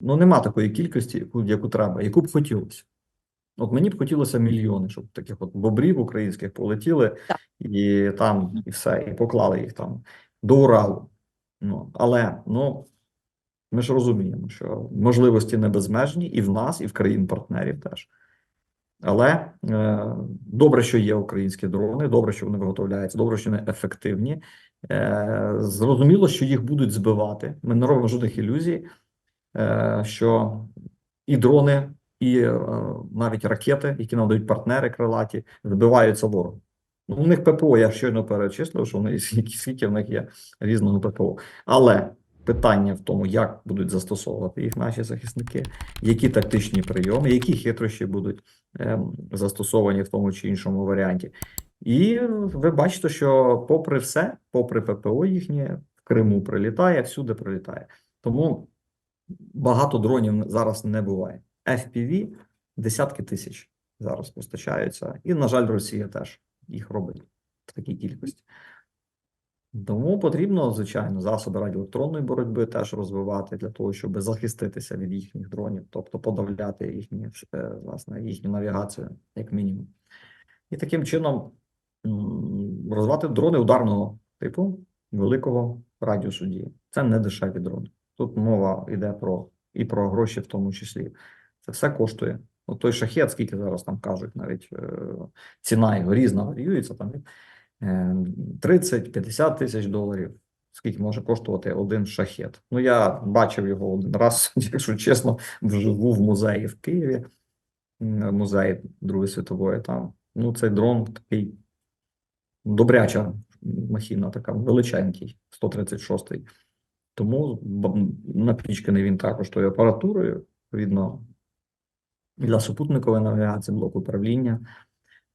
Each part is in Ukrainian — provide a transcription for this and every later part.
Ну, нема такої кількості, яку, яку треба, яку б хотілося. От мені б хотілося мільйони, щоб таких от бобрів українських полетіли Так. і там, і все, і поклали їх там до Уралу. Ну, але ну, ми ж розуміємо, що можливості не безмежні і в нас, і в країн-партнерів теж. Але е, добре, що є українські дрони, добре, що вони виготовляються, добре, що вони ефективні. Е, зрозуміло, що їх будуть збивати. Ми не робимо жодних ілюзій, що і дрони, і е, навіть ракети, які нам дають партнери крилаті, збиваються ворогом. Ну, у них ППО, я щойно перечислив, що вони скільки в них є різного ППО. Але питання в тому, як будуть застосовувати їх наші захисники, які тактичні прийоми, які хитрощі будуть ем, застосовані в тому чи іншому варіанті. І ви бачите, що попри все, попри ППО їхнє, в Криму прилітає, всюди прилітає. Тому багато дронів зараз не буває. FPV десятки тисяч зараз постачаються. І, на жаль, Росія теж їх робить в такій кількості. Тому потрібно, звичайно, засоби радіоелектронної боротьби теж розвивати для того, щоб захиститися від їхніх дронів, тобто подавляти їхні, е, власне, їхню навігацію, як мінімум. І таким чином розвивати дрони ударного типу великого радіусу дії. Це не дешеві дрони. Тут мова йде про і про гроші, в тому числі. Це все коштує. От той шахет, скільки зараз там кажуть, навіть е, ціна його різна варіюється там від е, 30-50 тисяч доларів. Скільки може коштувати один шахет? Ну, я бачив його один раз, якщо чесно, вживу в музеї в Києві, музей Другої світової. Там ну цей дрон такий добряча махіна, така величенький, 136-й. Тому напічканий він також тою апаратурою, відповідно, для супутникової навігації, блок управління,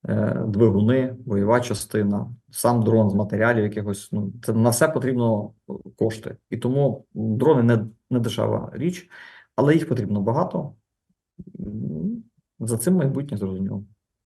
е, двигуни, бойова частина, сам дрон з матеріалів якихось. Ну, це на все потрібно кошти. І тому дрони не, не дешева річ, але їх потрібно багато. За цим майбутнє зрозуміло.